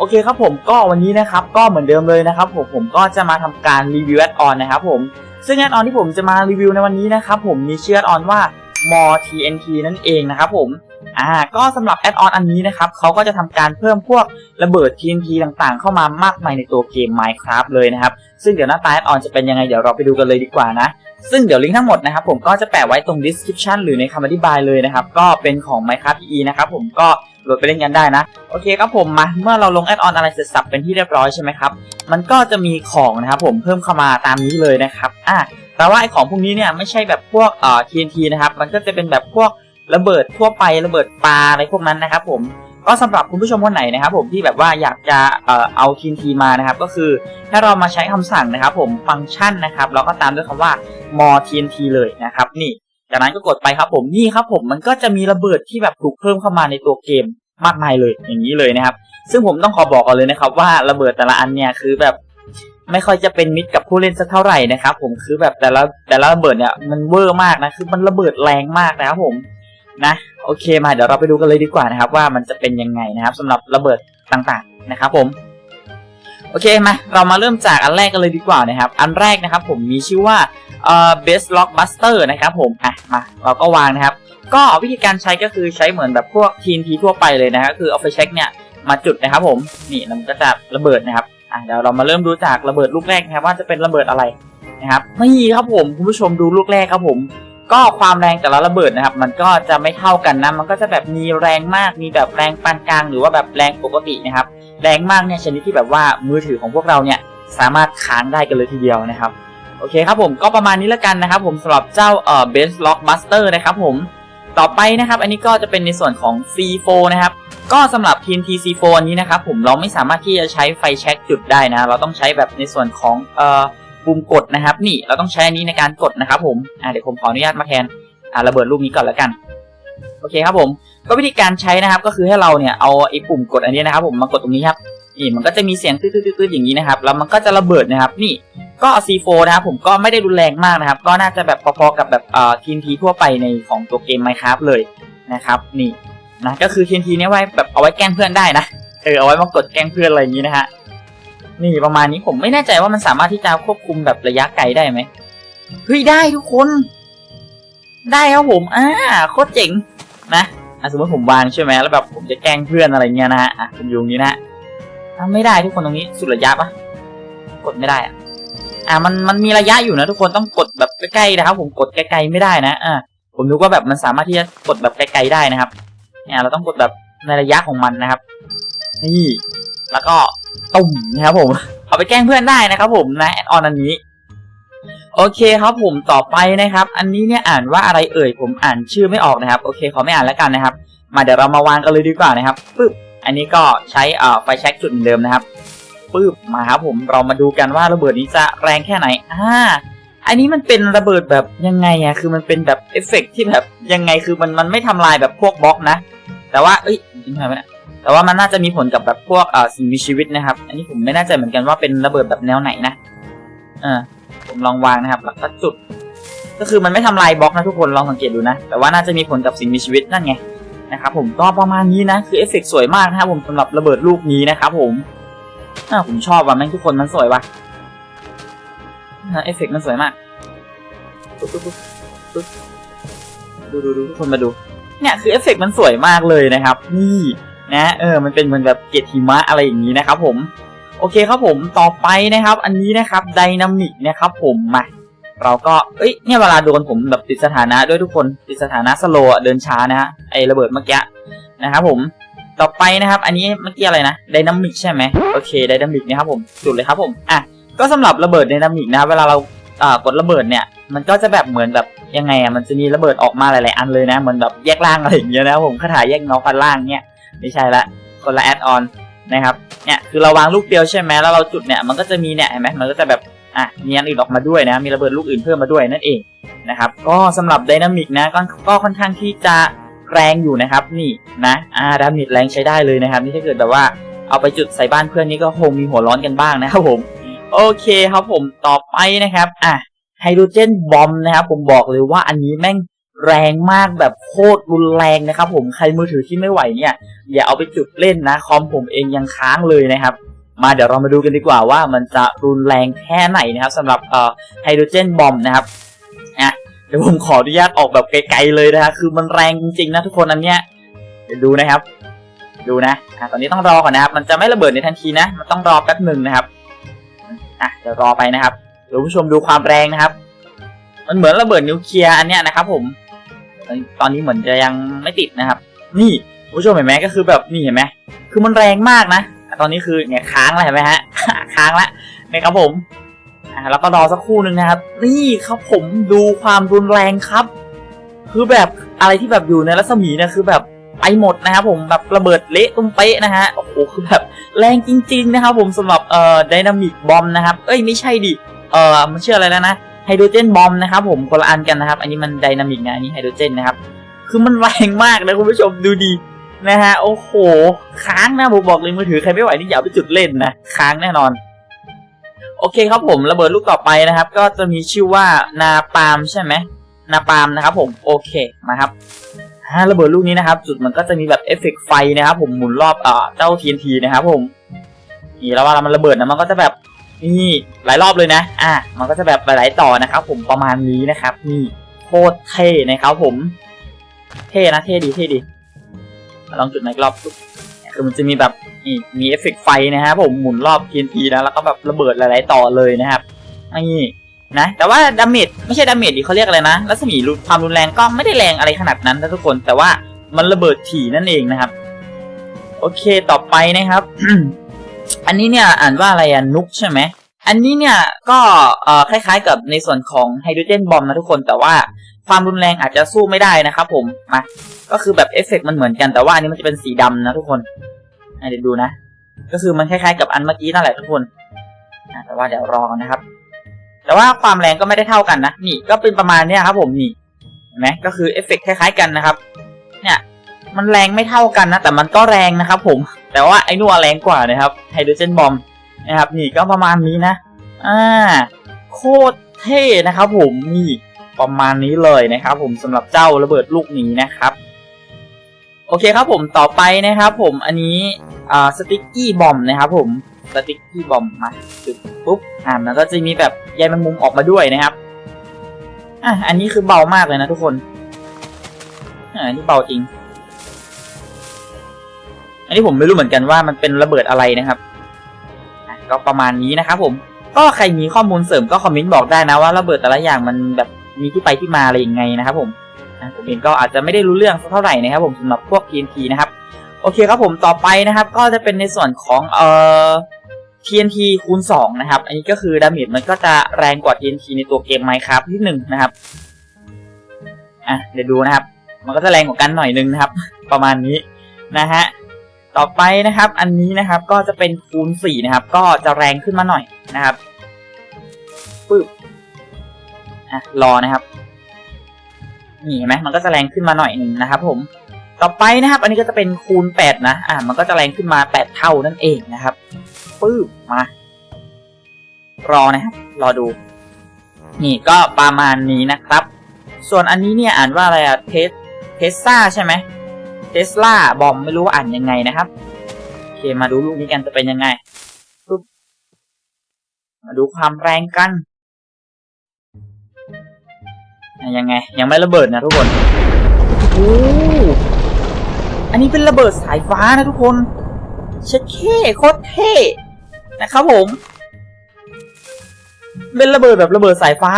โอเคครับผมก็วันนี้นะครับก็เหมือนเดิมเลยนะครับผมผมก็จะมาทำการรีวิวแอดออนนะครับผมซึ่งแอดออนที่ผมจะมารีวิวในวันนี้นะครับผมมีชื่อแอดออนว่า m o TNT นั่นเองนะครับผมอ่าก็สำหรับแอดออนอันนี้นะครับเขาก็จะทำการเพิ่มพวกระเบิด TNT ต่างๆ เข้ามามากมายในตัวเกม Minecraft เลยนะครับซึ่งเดี๋ยวหน้าตาแอดออนจะเป็นยังไงเดี๋ยวเราไปดูกันเลยดีกว่านะซึ่งเดี๋ยวลิงก์ทั้งหมดนะครับผมก็จะแปะไว้ตรง description หรือในคำอธิบายเลยนะครับก็เป็นของ Minecraft PE นะครับผมก็ โหลดไปเล่นกันได้นะ โอเคครับผมมาเมื่อเราลงแอดออนอะไรเสร็จสับเป็นที่เรียบร้อยใช่ไหมครับ มันก็จะมีของนะครับผมเพิ่มเข้ามาตามนี้เลยนะครับอะแต่ว่าไอของพวกนี้เนี่ยไม่ใช่แบบพวกเอ่อ TNT นะครับมันก็จะเป็นแบบพวกระเบิดทั่วไประเบิดปลาอะไรพวกนั้นนะครับผมก็สำหรับคุณผู้ชมคนไหนนะครับผมที่แบบว่าอยากจะเอ่อเอา TNT มานะครับ ก็คือถ้าเรามาใช้คำสั่งนะครับผมฟังก์ชันนะครับแล้วก็ตามด้วยคำว่า more TNT เลยนะครับนี่ จากนั้นก็กดไปครับผมนี่ครับผมมันก็จะมีระเบิดที่แบบถูกเพิ่มเข้ามาในตัวเกมมากมายเลยอย่างนี้เลยนะครับ ซึ่งผมต้องขอบอกก่อนเลยนะครับ ว่าระเบิดแต่ละอันเนี่ยคือแบบไม่ค่อยจะเป็นมิตรกับผู้เล่นสักเท่าไหร่นะครับ ผมคือแบบแต่ละแต่ละระเบิดเนี่ยมันเวอร์มากนะคือมันระเบิดแรงมากนะครับผมนะโอเคมาเดี๋ยวเราไปดูกันเลยดีกว่านะครับ ว่ามันจะเป็นยังไงนะครับสำหรับระเบิดต่างๆนะครับ ผมโอเคมาเรามาเริ่มจากอันแรกกันเลยดีกว่านะครับ อันแรกนะครับ ผมมีชื่อว่า เอ่อ best lock buster นะครับผมอะมาเราก็วางนะครับ ก็วิธีการใช้ก็คือใช้เหมือนแบบพวก TNT ทั่วไปเลยนะครับคือเอาไฟเช็คเนี่ยมาจุดนะครับผมนี่มันก็จะระเบิดนะครับอะเดี๋ยวเรามาเริ่มดูจากระเบิดลูกแรกนะครับว่าจะเป็นระเบิดอะไรนะครับนี่ครับผมคุณผู้ชมดูลูกแรกครับผม ก็ความแรงแต่ละระเบิดนะครับ มันก็จะไม่เท่ากันนะ มันก็จะแบบมีแรงมากมีแบบแรงปานกลางหรือว่าแบบแรงปกตินะครับ แรงมากเนี่ยชนิดที่แบบว่ามือถือของพวกเราเนี่ยสามารถค้างได้กันเลยทีเดียวนะครับ โอเคครับผมก็ประมาณนี้แล้วกันนะครับ ผมสำหรับเจ้าเอ่อ Base Lock Buster นะครับผมต่อไปนะครับ อันนี้ก็จะเป็นในส่วนของ C4 นะครับ ก็สำหรับ TNT C4 อันนี้นะครับผมเราไม่สามารถที่จะใช้ไฟแช็กจุดได้นะ เราต้องใช้แบบในส่วนของเอ่อปุ่มกดนะครับ นี่เราต้องใช้อันนี้ในการกดนะครับผมอ่าเดี๋ยวผมขออนุญาตมาแทนอ่าระเบิดลูกนี้ก่อนแล้วกันโอเคครับผมก็วิธีการใช้นะครับก็คือให้เราเนี่ยเอาไอ้ปุ่มกดอันนี้นะครับ ผมมากดตรงนี้ครับนี่มันก็จะมีเสียงตืดๆๆอย่างนี้นะครับแล้วมันก็จะระเบิดนะครับ นี่ ก็ C4 นะครับผมก็ไม่ได้รุนแรงมากนะครับ ก็น่าจะแบบพอๆกับแบบเอ่อ TNT ทั่วไปในของตัวเกม Minecraft เลยนะครับ นี่นะก็คือ TNT เนี่ยไว้แบบเอาไว้แกล้งเพื่อนได้นะเออเอาไว้มากดแกล้งเพื่อนอะไรอย่างนี้นะฮะนี่ประมาณนี้ผมไม่แน่ใจว่ามันสามารถที่จะควบคุมแบบระยะไกลได้ไหมเฮ้ยได้ทุกคน ได้ครับผมอ่าโคตรเจ๋งนะสมมติผมวางใช่ไหมแล้วแบบผมจะแกล้งเพื่อนอะไรเงี้ยนะฮะอะผมอยู่ตรงนี้นะฮะไม่ได้ทุกคนตรงนี้สุดระยะปะกดไม่ได้อะ อะมันมันมีระยะอยู่นะทุกคนต้องกดแบบใกล้ๆนะครับ ผมกดไกลๆไม่ได้นะอ่าผมนึกว่าแบบมันสามารถที่จะกดแบบไกลๆได้นะครับเนี่ยเราต้องกดแบบในระยะของมันนะครับ นี่ แล้วก็ตุ่มนะครับผม เอาไปแกล้งเพื่อนได้นะครับ ผมนะแอดออนอันนี้ โอเคครับผมต่อไปนะครับ อันนี้เนี่ยอ่านว่าอะไรเอ่ยผมอ่านชื่อไม่ออกนะครับ โอเคขอไม่อ่านแล้วกันนะครับ มาเดี๋ยวเรามาวางกันเลยดีกว่านะครับปึ๊บอันนี้ก็ใช้อ่อไฟแช็กจุดเหมือนเดิมนะครับ ปึ๊บมาครับผมเรามาดูกันว่าระเบิดนี้จะแรงแค่ไหนอ่าอันนี้มันเป็นระเบิดแบบยังไงอะคือมันเป็นแบบเอฟเฟกต์ที่แบบยังไงคือมันมันไม่ทำลายแบบพวกบล็อกนะ แต่ว่าเอ้ยยิงไปไหมนี่ยแต่ว่ามันน่าจะมีผลกับแบบพวกอ่อสิ่งมีชีวิตนะครับ อันนี้ผมไม่แน่ใจเหมือนกันว่าเป็นระเบิดแบบแนวไหนนะเออผมลองวางนะครับแล้วก็จุด ก็คือมันไม่ทำลายบล็อกนะทุกคนลองสังเกตดูนะ แต่ว่าน่าจะมีผลกับสิ่งมีชีวิตนั่นไงนะครับผมก็ประมาณนี้นะคือเอฟเฟกต์สวยมากนะครับผมสำหรับระเบิดลูกนี้นะครับผม อ่าผมชอบว่ะแม่งทุกคนมันสวยว่ะนะเอฟเฟกต์มันสวยมากปึ๊บปึ๊บปึ๊บปึ๊บดูดูดูทุกคนมาดู เนี่ยคือเอฟเฟกต์มันสวยมากเลยนะครับ นี่นะเออ มันเป็นเหมือนแบบเกล็ดหิมะอะไรอย่างนี้นะครับ ผม โอเคครับผมต่อไปนะครับ อันนี้นะครับไดนามิกนะครับผมมาเราก็ เอ้ย เนี่ยเวลาโดนผมแบบติดสถานะด้วยทุกคน ติดสถานะสโลเดินช้านะฮะ ไอระเบิดเมื่อกี้นะครับผม ต่อไปนะครับ อันนี้เมื่อกี้อะไรนะไดนามิกใช่ไหมโอเคไดนามิกนะครับผมจุดเลยครับผมอะก็สำหรับระเบิดไดนามิกนะครับเวลาเราอ่ากดระเบิดเนี่ย มันก็จะแบบเหมือนแบบยังไงอะมันจะมีระเบิดออกมาหลายๆอันเลยนะเหมือนแบบแยกล่างอะไรอย่างเงี้ยนะครับผมคาถาแยกเงาฟันล่างเนี่ยไม่ใช่ละคนละแอดออนนะครับเนี่ยคือเราวางลูกเดียวใช่ไหมแล้วเราจุดเนี่ยมันก็จะมีเนี่ยเห็นไหมมันก็จะแบบอะมีอันอื่นออกมาด้วยนะมีระเบิดลูกอื่นเพิ่มมาด้วยนั่นเองนะครับก็สำหรับไดนามิกนะก็ค่อนข้างที่จะ แรงอยู่นะครับ นี่นะอ่าดามิกแรงใช้ได้เลยนะครับ นี่ถ้าเกิดแบบว่าเอาไปจุดใส่บ้านเพื่อนนี่ก็คงมีหัวร้อนกันบ้างนะครับผม โอเคครับผมต่อไปนะครับอะไฮโดรเจนบอมนะครับ ผมบอกเลยว่าอันนี้แม่งแรงมากแบบโคตรรุนแรงนะครับ ผมใครมือถือที่ไม่ไหวเนี่ย อย่าเอาไปจุดเล่นนะคอมผมเองยังค้างเลยนะครับ มาเดี๋ยวเรามาดูกันดีกว่าว่ามันจะรุนแรงแค่ไหนนะครับสำหรับเอ่อไฮโดรเจนบอมนะครับ เดี๋ยวผมขออนุญาตออกแบบไกลๆเลยนะฮะคือมันแรงจริงๆนะทุกคนอันเนี้ยดูนะครับ ดูนะอะตอนนี้ต้องรอก่อนนะครับ มันจะไม่ระเบิดในทันทีนะ มันต้องรอแป๊บหนึ่งนะครับอะเดี๋ยวรอไปนะครับเดี๋ยวผู้ชมดูความแรงนะครับ มันเหมือนระเบิดนิวเคลียร์อันเนี้ยนะครับ ผม ตอนนี้เหมือนจะยังไม่ติดนะครับ นี่ผู้ชมเห็นไหมก็คือแบบนี่เห็นไหมคือมันแรงมากนะ ตอนนี้คือเนี่ยค้างแล้วเห็นไหมฮะ ค้างแล้วนะครับผม อ่าแล้วก็รอสักครู่หนึ่งนะครับ นี่ครับผมดูความรุนแรงครับ คือแบบอะไรที่แบบอยู่ในรัศมีเนะคือแบบไปหมดนะครับผมแบบระเบิดเละตุ้มเป๊ะนะฮะโอ้โหคือแบบแรงจริง ๆ นะครับผมสำหรับเอ่อไดนามิกบอมนะครับ เอ้ยไม่ใช่ดิเอ่อมันชื่ออะไรแล้วนะไฮโดรเจนบอมนะครับผมคนละอันกันนะครับ อันนี้มันไดนามิกนะอันนี้ไฮโดรเจนนะครับคือมันแรงมากนะคุณผู้ชมดูดีนะฮะโอ้โห ค้างนะผมบอกเลยมือถือใครไม่ไหวนี่อย่าไปจุดเล่นนะ ค้างแน่นอน โอเคครับผมระเบิดลูกต่อไปนะครับ ก็จะมีชื่อว่านาปามใช่ไหมนาปามนะครับผมโอเคมาครับฮะระเบิดลูกนี้นะครับ จุดมันก็จะมีแบบเอฟเฟกต์ไฟนะครับ ผมหมุนรอบเอ่อเจ้า TNT นะครับผมนี่แล้วเวลามันระเบิดนะมันก็จะแบบนี่หลายรอบเลยนะ อะมันก็จะแบบหลายต่อนะครับ ผมประมาณนี้นะครับ นี่โคตรเท่นะครับผม เท่นะเท่ดีเท่ดีลองจุดไหนรอบ คือมันจะมีแบบมีเอฟเฟกต์ไฟนะครับผมหมุนรอบ TNT นะแล้วก็แบบระเบิดหลาย ๆ ต่อเลยนะครับนี่นะแต่ว่าดาเมจไม่ใช่ดาเมจดิเขาเรียกอะไรนะรัศมีรุนความรุนแรงก็ไม่ได้แรงอะไรขนาดนั้นนะทุกคน แต่ว่ามันระเบิดถี่นั่นเองนะครับ โอเคต่อไปนะครับ อันนี้เนี่ยอ่านว่าอะไรอะนุกใช่ไหม อันนี้เนี่ยก็คล้ายๆกับในส่วนของไฮโดรเจนบอมนะทุกคนแต่ว่าความรุนแรงอาจจะสู้ไม่ได้นะครับผมมาก็คือแบบเอฟเฟกต์มันเหมือนกันแต่ว่าอันนี้มันจะเป็นสีดำนะทุกคนเดี๋ยวดูนะ ก็คือมันคล้ายๆกับอันเมื่อกี้นั่นแหละทุกคนแต่ว่าเดี๋ยวรอนะครับ แต่ว่าความแรงก็ไม่ได้เท่ากันนะนี่ก็เป็นประมาณเนี้ยครับผมนี่เห็นไหมก็คือเอฟเฟกต์คล้าย ๆกันนะครับ เนี่ยมันแรงไม่เท่ากันนะแต่มันก็แรงนะครับผมแต่ว่าไอ้นัวแรงกว่านะครับไฮโดรเจนบอม นะครับนี่ก็ประมาณนี้นะอ่าโคตรเท่นะครับ ผมนี่ประมาณนี้เลยนะครับ ผมสำหรับเจ้าระเบิดลูกนี้นะครับโอเคครับผมต่อไปนะครับผมอันนี้อ่าสติ๊กกี้บอมนะครับผมสติ๊กกี้บอมมาจุดปุ๊บอ่ามันก็จะมีแบบใยแมงมุมออกมาด้วยนะครับอะอันนี้คือเบามากเลยนะทุกคนอ่าอันนี้เบาจริง อันนี้ผมไม่รู้เหมือนกันว่ามันเป็นระเบิดอะไรนะครับ ก็ประมาณนี้นะครับผมก็ใครมีข้อมูลเสริมก็คอมเมนต์บอกได้นะว่าระเบิดแต่ละอย่างมันแบบมีที่ไปที่มาอะไรยังไงนะครับผมผมเองก็อาจจะไม่ได้รู้เรื่องสักเท่าไหร่นะครับผมสำหรับพวก TNT นะครับโอเคครับผมต่อไปนะครับ ก็จะเป็นในส่วนของเอ่อ TNT คูณ2นะครับ อันนี้ก็คือดาเมจมันก็จะแรงกว่า TNT ในตัวเกม Minecraft นิดหนึ่งนะครับอะเดี๋ยวดูนะครับ มันก็จะแรงกว่ากันหน่อยนึงนะครับ ประมาณนี้นะฮะ ต่อไปนะครับ อันนี้นะครับก็จะเป็นคูณ4นะครับ ก็จะแรงขึ้นมาหน่อยนะครับปึ๊บอะรอนะครับนี่เห็นไหมมันก็จะแรงขึ้นมาหน่อยหนึ่งนะครับผมต่อไปนะครับ อันนี้ก็จะเป็นคูณ8นะอ่ามันก็จะแรงขึ้นมา8เท่านั่นเองนะครับปึ๊บมารอนะครับรอดู นี่ก็ประมาณนี้นะครับ ส่วนอันนี้เนี่ยอ่านว่าอะไรอะเทสเทสซาใช่ไหม เทสลาบอมไม่รู้ว่าอ่านยังไงนะครับโอเคมาดูลูกนี้กันจะเป็นยังไงปึ๊บมาดูความแรงกันยังไง ยังไม่ระเบิดนะทุกคนโอ้อันนี้เป็นระเบิดสายฟ้านะทุกคนเช็ดเท่โคตรเท่นะครับผม เป็นระเบิดแบบระเบิดสายฟ้า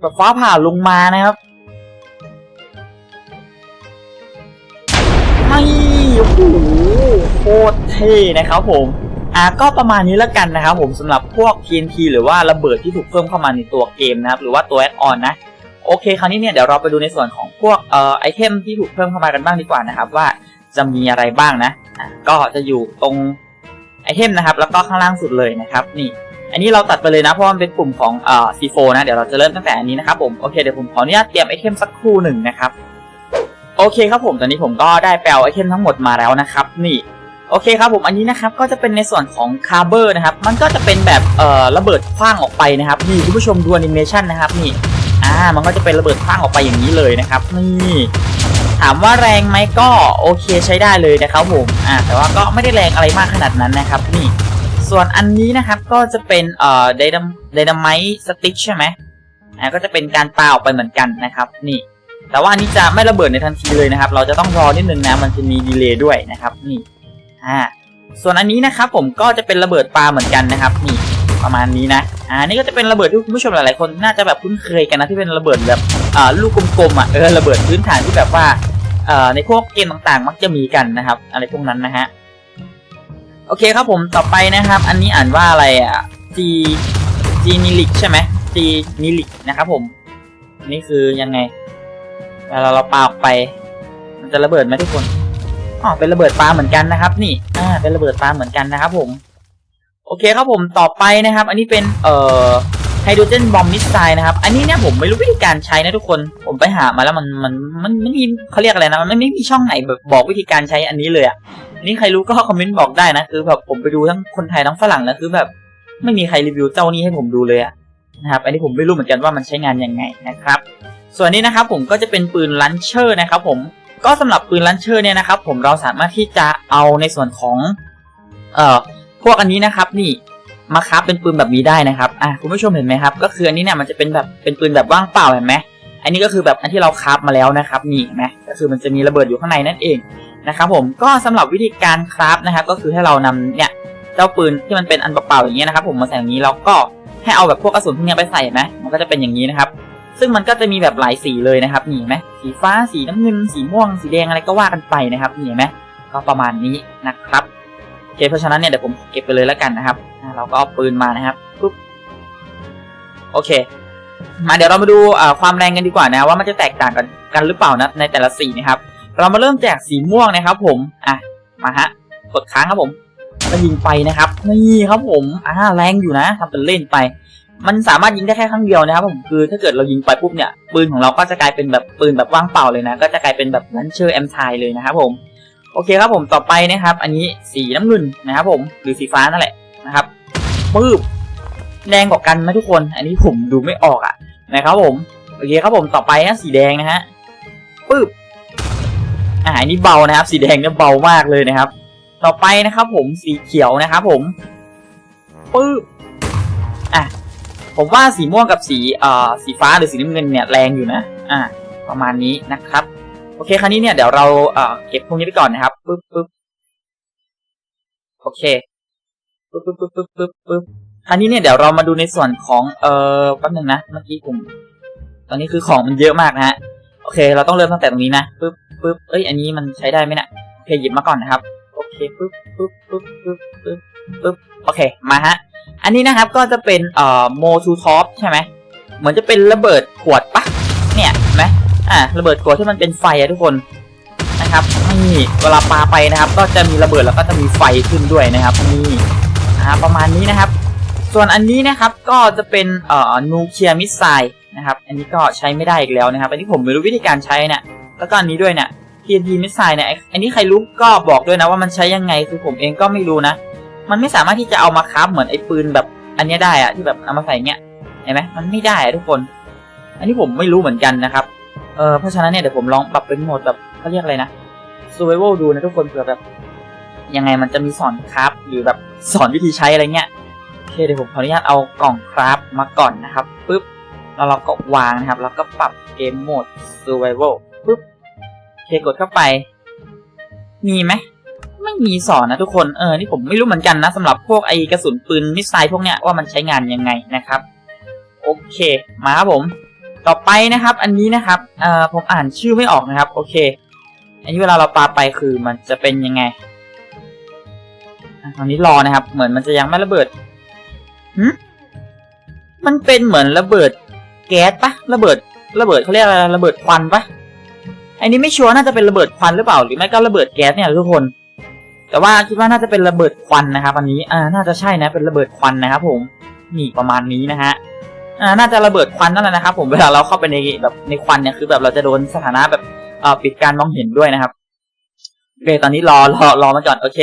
แบบฟ้าผ่าลงมานะครับ โอ้โหโคตรเท่นะครับผมอะก็ประมาณนี้แล้วกันนะครับผมสำหรับพวก TNT หรือว่าระเบิดที่ถูกเพิ่มเข้ามาในตัวเกมนะครับหรือว่าตัวแอดออนนะโอเคคราวนี้เนี่ยเดี๋ยวเราไปดูในส่วนของพวกเอ่อไอเทมที่ถูกเพิ่มเข้ามากันบ้างดีกว่านะครับว่าจะมีอะไรบ้างนะอะก็จะอยู่ตรงไอเทมนะครับแล้วก็ข้างล่างสุดเลยนะครับนี่อันนี้เราตัดไปเลยนะเพราะมันเป็นกลุ่มของเอ่อ C4 นะเดี๋ยวเราจะเริ่มตั้งแต่อันนี้นะครับผมโอเคเดี๋ยวผมขออนุญาตเตรียมไอเทมสักครู่หนึ่งนะครับ โอเคครับผมตอนนี้ผมก็ได้แปลไอเทมทั้งหมดมาแล้วนะครับ นี่โอเคครับผมอันนี้นะครับก็จะเป็นในส่วนของคาร์เบอร์นะครับมันก็จะเป็นแบบเอ่อระเบิดคว้างออกไปนะครับนี่คุณผู้ชมดูแอนิเมชันนะครับนี่อ่ามันก็จะเป็นระเบิดคว้างออกไปอย่างนี้เลยนะครับนี่ถามว่าแรงไหมก็โอเคใช้ได้เลยนะครับผมอ่าแต่ว่าก็ไม่ได้แรงอะไรมากขนาดนั้นนะครับนี่ส่วนอันนี้นะครับก็จะเป็นเอ่อไดนาไดนาไมต์สติ๊กใช่ไหมอ่าก็จะเป็นการปาออกไปเหมือนกันนะครับนี่ แต่ว่านนี้จะไม่ระเบิดในทันทีเลยนะครับ เราจะต้องรอนิดนึงนะมันจะมีดีเลย์ด้วยนะครับ นี่อ่าส่วนอันนี้นะครับผมก็จะเป็นระเบิดปลาเหมือนกันนะครับ นี่ประมาณนี้นะอ่านี่ก็จะเป็นระเบิดที่คุณผู้ชมหลายๆคนน่าจะแบบคุ้นเคยกันนะที่เป็นระเบิดแบบอ่าลูกกลมๆอะเออระเบิดพื้นฐานที่แบบว่าเอ่อในพวกเกมต่างๆ มักจะมีกันนะครับ อะไรพวกนั้นนะฮะโอเคครับผมต่อไปนะครับ อันนี้อ่านว่าอะไรอะ G G นิลิกใช่ไหม G นิลิกนะครับผมนี่คือยังไง เวลาเราปาออกไป มันจะระเบิดไหมทุกคนอ๋อเป็นระเบิดปลาเหมือนกันนะครับ นี่ อ่า เป็นระเบิดปลาเหมือนกันนะครับ ผม โอเคครับผมต่อไปนะครับ อันนี้เป็นเอ่อไฮโดรเจนบอมมิสไซนะครับ อันนี้เนี่ยผมไม่รู้วิธีการใช้นะทุกคน ผมไปหามาแล้วมันมันมันไม่มีเขาเรียกอะไรนะ มันไม่มีช่องไหนแบบบอกวิธีการใช้อันนี้เลยอะนี่ใครรู้ก็คอมเมนต์บอกได้นะ คือแบบผมไปดูทั้งคนไทยทั้งฝรั่งนะคือแบบ ไม่มีใครรีวิวเจ้านี้ให้ผมดูเลยอะนะครับ อันนี้ผมไม่รู้เหมือนกันว่ามันใช้งานยังไงนะครับ ส่วนนี้นะครับผมก็จะเป็นปืนลันเชอร์นะครับผมก็สำหรับปืนลันเชอร์เนี่ยนะครับผมเราสามารถที่จะเอาในส่วนของเอ่อพวกอันนี้นะครับนี่มาครับเป็นปืนแบบนี้ได้นะครับอะคุณผู้ชมเห็นไหมครับ ก็คืออันนี้เนี่ยมันจะเป็นแบบเป็นปืนแบบว่างเปล่าเห็นไหมอันนี้ก็คือแบบอันที่เราครับมาแล้วนะครับนี่เห็นไหมก็คือมันจะมีระเบิดอยู่ข้างในนั่นเองนะครับผมก็สำหรับวิธีการคราฟนะครับก็คือให้เรานำเนี่ยเจ้าปืนที่มันเป็นอันเปล่าๆอย่างเงี้ยนะครับ ผมมาใส่อย่างนี้แล้วก็ให้เอาแบบพวกกระสุนพวกเนี้ยไปใส่นะมันก็จะเป็นอย่างนี้นะครับ ซึ่งมันก็จะมีแบบหลายสีเลยนะครับนี่เห็นไหมสีฟ้าสีน้ำเงินสีม่วง สีแดงอะไรก็ว่ากันไปนะครับนี่เห็นไหมก็ประมาณนี้นะครับโอเคเพราะฉะนั้นเนี่ยเดี๋ยวผมเก็บไปเลยแล้วกันนะครับเราก็เอาปืนมานะครับปุ๊บโอเค มาเดี๋ยวเรามาดูความแรงกันดีกว่านะว่ามันจะแตกต่างกันกันหรือเปล่านะในแต่ละสีนะครับ เรามาเริ่มแจกสีม่วงนะครับ ผมอะมาฮะกดค้างครับผมก็ยิงไปนะครับนี่ครับผมอ่าแรงอยู่นะทำเป็นเล่นไป มันสามารถยิงได้แค่ครั้งเดียวนะครับผมคือถ้าเกิดเรายิงไปปุ๊บเนี่ยปืนของเราก็จะกลายเป็นแบบปืนแบบว่างเปล่าเลยนะ ก็จะกลายเป็นแบบลันเชอร์แอมไทเลยนะครับผมโอเคครับผมต่อไปนะครับ อันนี้สีน้ำเงินนะครับผมหรือสีฟ้านั่นแหละนะครับปึ๊บแดงกว่ากันไหมทุกคน อันนี้ผมดูไม่ออกอะนะครับผมโอเคครับผมต่อไปนะสีแดงนะฮะปึ๊บอ่าอันนี้เบานะครับ สีแดงเนี่ยเบามากเลยนะครับ ต่อไปนะครับ ผมสีเขียวนะครับผมปึ๊บ ผมว่าสีม่วงกับสีเอ่อสีฟ้าหรือสีน้ำเงินเนี่ยแรงอยู่นะ อ่า ประมาณนี้นะครับ โอเคคราวนี้เนี่ยเดี๋ยวเราเอ่อเก็บพวกนี้ไปก่อนนะครับปึ๊บปึ๊บโอเคปึ๊บปึ๊บปึ๊บปึ๊บปึ๊บปึ๊บคราวนี้เนี่ยเดี๋ยวเรามาดูในส่วนของเอ่อแป๊บนึงนะเมื่อกี้ผมตอนนี้คือของมันเยอะมากนะฮะโอเค เราต้องเริ่มตั้งแต่ตรงนี้นะปึ๊บปึ๊บเอ้ยอันนี้มันใช้ได้ไหมเนะี่ยโอเคหยิบมาก่อนนะครับ โอเคปึ๊บปึ๊บปึ๊บปึ๊บปึ๊บปึ๊บโอเคมาฮะ อันนี้นะครับก็จะเป็นเอ่อโมทูท็อปใช่ไหมเหมือนจะเป็นระเบิดขวดปะเนี่ยเห็นไหมอ่าระเบิดขวดที่มันเป็นไฟอะทุกคนนะครับนี่เวลาปาไปนะครับ ก็จะมีระเบิดแล้วก็จะมีไฟขึ้นด้วยนะครับนี่อ่าประมาณนี้นะครับ ส่วนอันนี้นะครับก็จะเป็นเอ่อนูเคลียร์มิสไซล์นะครับ อันนี้ก็ใช้ไม่ได้อีกแล้วนะครับ อันนี้ผมไม่รู้วิธีการใช้เนี่ยแล้วก็อันนี้ด้วยเนี่ย TNT มิสไซล์เนี่ยอันนี้ใครรู้ก็บอกด้วยนะว่ามันใช้ยังไงคือผมเองก็ไม่รู้นะ มันไม่สามารถที่จะเอามาคราฟเหมือนไอ้ปืนแบบอันนี้ได้อะที่แบบเอามาใส่เงี้ยเห็นไหมมันไม่ได้อะทุกคน อันนี้ผมไม่รู้เหมือนกันนะครับเออเพราะฉะนั้นเนี่ยเดี๋ยวผมลองปรับเป็นโหมดแบบเขาเรียกอะไรนะ survival ดูนะทุกคนเผื่อแบบยังไงมันจะมีสอนคราฟหรือแบบสอนวิธีใช้อะไรเงี้ยโอเคเดี๋ยวผมขออนุญาตเอากล่องคราฟมาก่อนนะครับปึ๊บแล้วเราก็วางนะครับ แล้วก็ปรับเกมโหมด survival ปึ๊บโอเคกดเข้าไป มีไหม ไม่มีสอนนะทุกคนเออนี่ผมไม่รู้เหมือนกันนะสำหรับพวกไอกระสุนปืนมิสไซล์พวกเนี้ยว่ามันใช้งานยังไงนะครับโอเค มาครับผม ต่อไปนะครับ อันนี้นะครับเอ่อผมอ่านชื่อไม่ออกนะครับ โอเค อันนี้เวลาเราปาไปคือมันจะเป็นยังไงอะตอนนี้รอนะครับ เหมือนมันจะยังไม่ระเบิดหืมมันเป็นเหมือนระเบิด แก๊สปะระเบิด ระเบิดเขาเรียกอะไรระเบิดควันปะอันนี้ไม่ชัวร์น่าจะเป็นระเบิดควันหรือเปล่า หรือไม่ก็ระเบิดแก๊สเนี่ยทุกคน แต่ว่าคิดว่าน่าจะเป็นระเบิดควันนะครับอันนี้อ่าน่าจะใช่นะเป็นระเบิดควันนะครับ ผมนี่ประมาณนี้นะฮะอ่าน่าจะระเบิดควันนั่นแหละนะครับ ผมเวลาเราเข้าไปในแบบในควันเนี่ยคือแบบเราจะโดนสถานะแบบเอ่อปิดการมองเห็นด้วยนะครับโอเคตอนนี้รอรอรอมาก่อนโอเค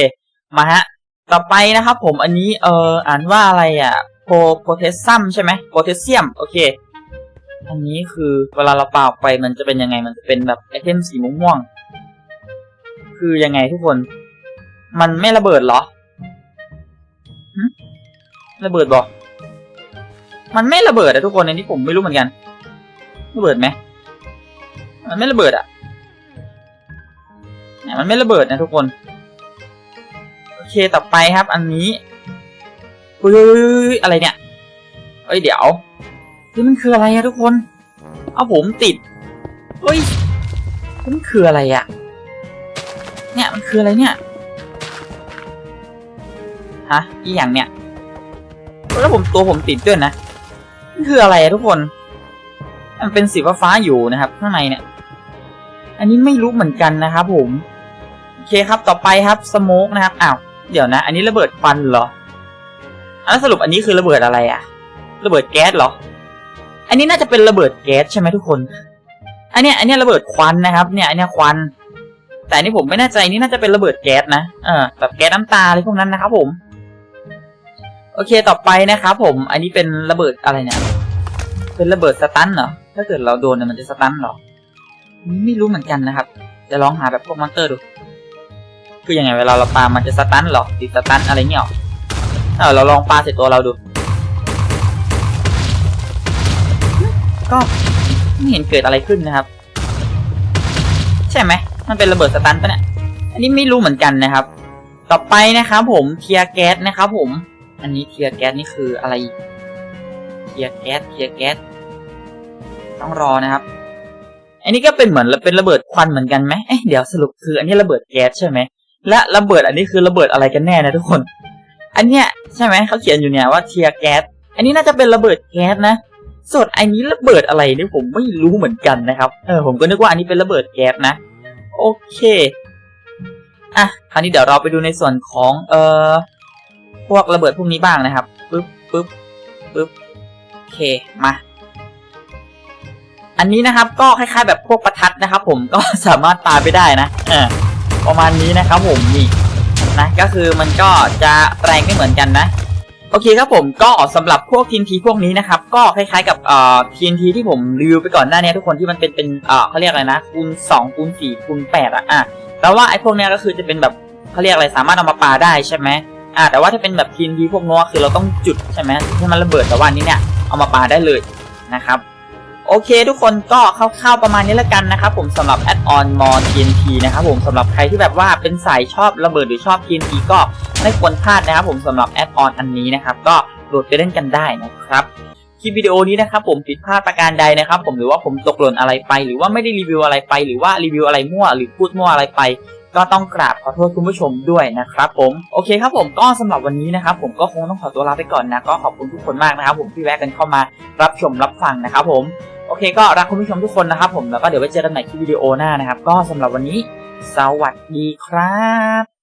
มาฮะ ต่อไปนะครับผมอันนี้เอออ่านว่าอะไรอะโพโพเทสซัมใช่ไหมโพเทสเซียมโอเค อันนี้คือเวลาเราเปาออกไปมันจะเป็นยังไงมันจะเป็นแบบไอเทมสีม่วงคือยังไงทุกคน มันไม่ระเบิดเหรอระเบิดบอมันไม่ระเบิดอะทุกคนอันนี้ผมไม่รู้เหมือนกัน ระเบิดไหมมันไม่ระเบิดอะเนี่ยมันไม่ระเบิดนะทุกคน โอเคต่อไปครับ อันนี้เฮ้ยอะไรเนี่ยเอ้ยเดี๋ยวนี่มันคืออะไรอะทุกคน เอาผมติดเฮ้ยมันคืออะไรอะเนี่ยมันคืออะไรเนี่ย ฮะอีอย่างเนี่ย แล้วผมตัวผมติดด้วยนะมันคืออะไระทุกคน มันเป็นสีฟ้าอยู่นะครับ ข้างในเนี่ย อันนี้ไม่รู้เหมือนกันนะครับผม โอเคครับต่อไปครับสโมกนะครับอ้าวเดี๋ยวนะ อันนี้ระเบิดควันเหรออันสรุปอันนี้คือระเบิดอะไรอะระเบิดแก๊สเหรอ อันนี้น่าจะเป็นระเบิดแก๊สใช่ไหมทุกคน อันเนี้ยอันเนี้ยระเบิดควันนะครับ เนี่ยอันเนี้ยควัน แต่อันนี้ผมไม่แน่ใจนนี่น่าจะเป็นระเบิดแก๊สนะ เออแบบแก๊สน้ำตาอะไรพวกนั้นนะครับผม โอเคต่อไปนะครับผม อันนี้เป็นระเบิดอะไรเนี่ย เป็นระเบิดสตันเหรอ ถ้าเกิดเราโดนเนี่ยมันจะสตันเหรอ ไม่รู้เหมือนกันนะครับ จะลองหาแบบพวกมอนเตอร์ดู คือยังไงเวลาเราปามันจะสตันเหรอติดสตันอะไรเงี้ยหรอเออเราลองปาใส่ตัวเราดู ก็ไม่เห็นเกิดอะไรขึ้นนะครับ ใช่ไหม มันเป็นระเบิดสตันปะเนี่ย อันนี้ไม่รู้เหมือนกันนะครับ ต่อไปนะครับผมเทียร์แก๊สนะครับผม อันนี้เทียร์แก๊สนี่คืออะไรเทียร์แก๊สเทียร์แก๊สต้องรอนะครับ อันนี้ก็เป็นเหมือนเป็นระเบิดควันเหมือนกันไหมเอ๊ะเดี๋ยวสรุปคืออันนี้ระเบิดแก๊สใช่ไหมและระเบิดอันนี้คือระเบิดอะไรกันแน่นะทุกคน อันเนี้ยใช่ไหมเขาเขียนอยู่เนี่ยว่าเทียร์แก๊สอันนี้น่าจะเป็นระเบิดแก๊สนะส่วนอันนี้ระเบิดอะไรนี่ผมไม่รู้เหมือนกันนะครับ เออผมก็นึกว่าอันนี้เป็นระเบิดแก๊สนะ โอเค อะ คราวนี้เดี๋ยวเราไปดูในส่วนของ เอ่อ พวกระเบิดพวกนี้บ้างนะครับปึ๊บปึ๊บปึ๊บโอเคมา อันนี้นะครับก็คล้ายๆ แบบพวกประทัดนะครับ ผมก็สามารถปาไปได้นะเออประมาณนี้นะครับผมนี่นะก็คือมันก็จะแรงไม่เหมือนกันนะ โอเคครับผมก็สำหรับพวก TNT พวกนี้นะครับ ก็คล้ายๆกับเอ่อ TNT ที่ผมรีวิวไปก่อนหน้านี้ทุกคนที่มันเป็นเป็นเอ่อเขาเรียกอะไรนะคูณ2คูณ4คูณ8อะอะแต่ว่าไอ้พวกเนี้ยก็คือจะเป็นแบบเขาเรียกอะไรสามารถเอามาปาได้ใช่ไหม อะแต่ว่าถ้าเป็นแบบ TNT พวกนัวคือเราต้องจุดใช่ไหมให้มันระเบิดแต่ว่านี้เนี่ยเอามาปาได้เลยนะครับโอเคทุกคนก็คร่าวๆประมาณนี้แล้วกันนะครับผมสำหรับ Add on More TNT นะครับผมสำหรับใครที่แบบว่าเป็นสายชอบระเบิดหรือชอบ TNT ก็ไม่ควรพลาดนะครับผมสำหรับ Add on อันนี้นะครับก็โหลดไปเล่นกันได้นะครับคลิปวิดีโอนี้นะครับผมผิดพลาดประการใดนะครับ ผมหรือว่าผมตกหล่นอะไรไป หรือว่าไม่ได้รีวิวอะไรไป หรือว่ารีวิวอะไรมั่ว หรือพูดมั่วอะไรไป ก็ต้องกราบขอโทษคุณผู้ชมด้วยนะครับผมโอเคครับผมก็สำหรับวันนี้นะครับผมก็คงต้องขอตัวลาไปก่อนนะก็ขอบคุณทุกคนมากนะครับผมที่แวะกันเข้ามารับชมรับฟังนะครับผมโอเคก็รักคุณผู้ชมทุกคนนะครับผมแล้วก็เดี๋ยวไว้เจอกันใหม่คลิปวิดีโอหน้านะครับ ก็สำหรับวันนี้ สวัสดีครับ